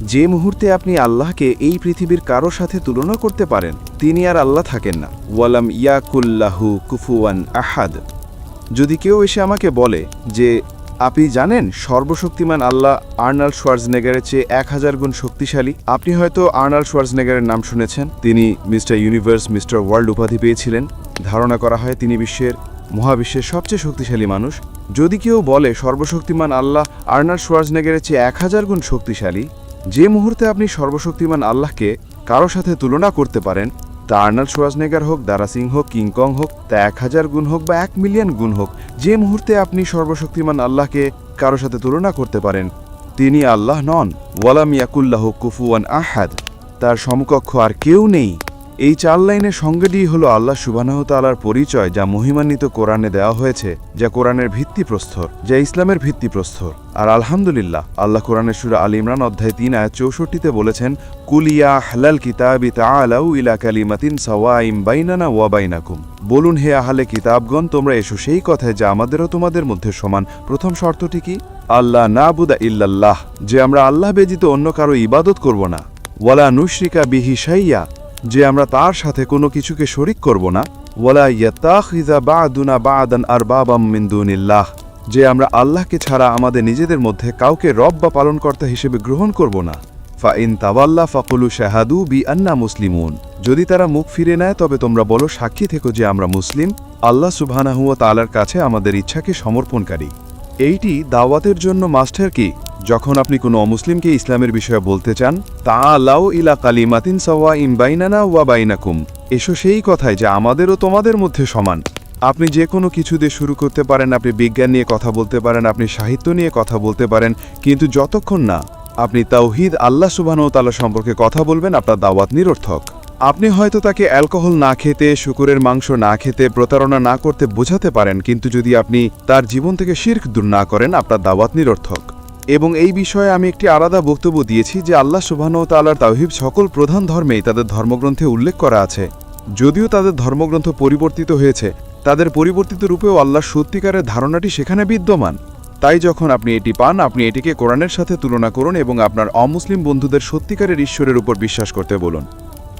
যে মুহূর্তে আপনি আল্লাহকে এই পৃথিবীর কারও সাথে তুলনা করতে পারেন, তিনি আর আল্লাহ থাকেন না। ওয়ালাম ইয়াকুল্লাহু কুফুয়ান আহাদ। যদি কেউ এসে আমাকে বলে যে, আপনি জানেন সর্বশক্তিমান আল্লাহ আর্নাল্ড সোয়ার্জনেগারের চেয়ে এক হাজার গুণ শক্তিশালী? আপনি হয়তো আর্নাল সোয়ার্জনেগারের নাম শুনেছেন। তিনি মিস্টার ইউনিভার্স, মিস্টার ওয়ার্ল্ড উপাধি পেয়েছিলেন। ধারণা করা হয় তিনি বিশ্বের, মহাবিশ্বের সবচেয়ে শক্তিশালী মানুষ। যদি কেউ বলে সর্বশক্তিমান আল্লাহ আর্নাল্ড সোয়ার্জনেগারের চেয়ে এক হাজার গুণ শক্তিশালী যে মুহূর্তে আপনি সর্বশক্তিমান আল্লাহকে কারও সাথে তুলনা করতে পারেন তা আর্নাল সোয়াজনেগার হোক, দারা সিং হোক কিংকং হোক, তা এক হাজার গুণ হোক বা এক মিলিয়ন গুণ হোক, যে মুহূর্তে আপনি সর্বশক্তিমান আল্লাহকে কারও সাথে তুলনা করতে পারেন, তিনি আল্লাহ নন। ওয়ালাম ইয়াকুল্লাহ কুফুয়ান আহাদ। তার সমকক্ষ আর কেউ নেই। এই চার লাইনের সঙ্গেটি হলো আল্লাহ সুবানাহ তালার পরিচয়, যা মহিমান্বিত কোরআনে দেওয়া হয়েছে, যা কোরআনের ভিত্তিপ্রস্তর, যা ইসলামের ভিত্তিপ্রস্তর। আর আলহামদুলিল্লাহ, আল্লাহ কোরআনের সুরা আল ইমরান অধ্যায় তিন আয়াত চৌষট্টিতে বলেছেন কুলিয়া হালাল কিতাবি তাআলাউ ইলা কালিমাতিন সাওয়াইম বাইনানা ওয়া বাইনাকুম। বলুন, হে আহলে কিতাবগণ, তোমরা এসো সেই কথায় যা আমাদেরও তোমাদের মধ্যে সমান। প্রথম শর্তটি কি? আল্লাহ না বুদা ইল্লাল্লাহ, যে আমরা আল্লাহ ব্যতীত অন্য কারও ইবাদত করব না। ওয়ালা নুশরিকা বিহি শাইয়া যে আমরা তার সাথে কোনো কিছুকে শরিক করব না। ওয়ালা ইয়াত্তাখিযা বা'দুনা বা'দান আরবাবাম মিন দুনিল্লাহ। যে আমরা আল্লাহকে ছাড়া আমাদের নিজেদের মধ্যে কাউকে রব বা পালনকর্তা হিসেবে গ্রহণ করব না। ফা ইন তাওয়াল্লা ফাকুলু শাহাদু বি আন্না মুসলিমুন। যদি তারা মুখ ফিরে নেয়, তবে তোমরা বলো সাক্ষী থেকো যে আমরা মুসলিম। আল্লাহ সুবহানাহু ওয়া তাআলার কাছে আমাদের ইচ্ছাকে সমর্পণকারী। এইটি দাওয়াতের জন্য মাস্টার কি? যখন আপনি কোনো অমুসলিমকে ইসলামের বিষয়ে বলতে চান তা আলাউ ইলা কালিমাতিন সাওয়া ইম বাইনানা ওয়া বাইনাকুম। এসো সেই কথায় যে আমাদেরও তোমাদের মধ্যে সমান। আপনি যে কোনো কিছু দিয়ে শুরু করতে পারেন, আপনি বিজ্ঞান নিয়ে কথা বলতে পারেন, আপনি সাহিত্য নিয়ে কথা বলতে পারেন, কিন্তু যতক্ষণ না আপনি তাওহিদ আল্লাহ সুবহানাহু তাআলা সম্পর্কে কথা বলবেন, আপনার দাওয়াত নিরর্থক। আপনি হয়তো তাকে অ্যালকোহল না খেতে, শুকুরের মাংস না খেতে, প্রতারণা না করতে বোঝাতে পারেন, কিন্তু যদি আপনি তার জীবন থেকে শির্ক দূর না করেন, আপনার দাওয়াত নিরর্থক। এবং এই বিষয়ে আমি একটি আলাদা বক্তব্য দিয়েছি যে আল্লাহ সুবহানাহু তাআলার তাওহিব সকল প্রধান ধর্মেই তাদের ধর্মগ্রন্থে উল্লেখ করা আছে। যদিও তাদের ধর্মগ্রন্থ পরিবর্তিত হয়েছে, তাদের পরিবর্তিত রূপেও আল্লাহর সত্যিকারের ধারণাটি সেখানে বিদ্যমান। তাই যখন আপনি এটি পান, আপনি এটিকে কোরআনের সাথে তুলনা করুন এবং আপনার অমুসলিম বন্ধুদের সত্যিকারের ঈশ্বরের উপর বিশ্বাস করতে বলুন।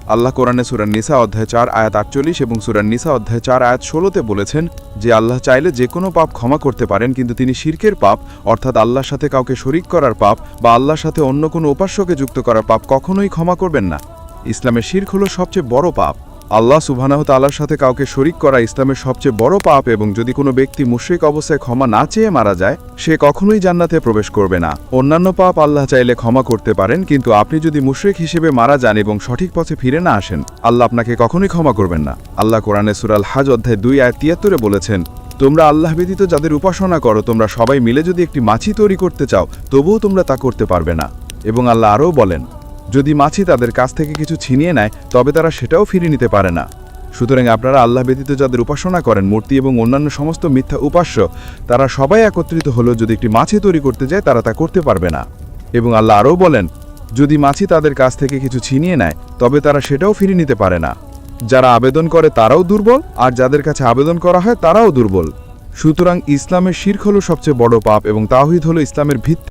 আল্লাহ কোরআনে সুরান নিসা অধ্যায় চার, আয়াত আটচল্লিশ এবং সুরান নিসা অধ্যায় চার, আয়াত ষোলোতে বলেছেন যে, আল্লাহ চাইলে যে কোনো পাপ ক্ষমা করতে পারেন, কিন্তু তিনি শির্কের পাপ, অর্থাৎ আল্লাহর সাথে কাউকে শরিক করার পাপ বা আল্লাহর সাথে অন্য কোনো উপাস্যকে যুক্ত করার পাপ কখনোই ক্ষমা করবেন না। ইসলামের শির্ক হলো সবচেয়ে বড় পাপ। আল্লাহ সুবহানাহু তাআলার সাথে কাউকে শরিক করা ইসলামের সবচেয়ে বড় পাপ এবং যদি কোনো ব্যক্তি মুশরিক অবস্থায় ক্ষমা না চেয়ে মারা যায়, সে কখনোই জান্নাতে প্রবেশ করবে না। অন্যান্য পাপ আল্লাহ চাইলে ক্ষমা করতে পারেন, কিন্তু আপনি যদি মুশরিক হিসেবে মারা যান এবং সঠিক পথে ফিরে না আসেন, আল্লাহ আপনাকে কখনোই ক্ষমা করবেন না। আল্লাহ কোরআনে সুরাল হাজ অধ্যায় দুই আয় তিয়াত্তরে বলেছেন, তোমরা আল্লাহ ব্যতীত যাদের উপাসনা করো, তোমরা সবাই মিলে যদি একটি মাছি তৈরি করতে চাও, তবুও তোমরা তা করতে পারবে না। এবং আল্লাহ আরও বলেন যদি মাছি তাদের কাছ থেকে কিছু ছিনিয়ে নেয়, তবে তারা সেটাও ফিরিয়ে নিতে পারে না। সুতরাং আপনারা আল্লাহ ব্যতীত যাদের উপাসনা করেন, মূর্তি এবং অন্যান্য সমস্ত মিথ্যা উপাস্য, তারা সবাই একত্রিত হলেও যদি একটি মাছি তৈরি করতে যায়, তারা তা করতে পারবে না। এবং আল্লাহ আরও বলেন, যদি মাছি তাদের কাছ থেকে কিছু ছিনিয়ে নেয়, তবে তারা সেটাও ফিরিয়ে নিতে পারে না। যারা আবেদন করে, তারাও দুর্বল, আর যাদের কাছে আবেদন করা হয়, তারাও দুর্বল। সুতরাং ইসলামের শির্ক হল সবচেয়ে বড় পাপ এবং তাওহিদ হল ইসলামের ভিত্তি।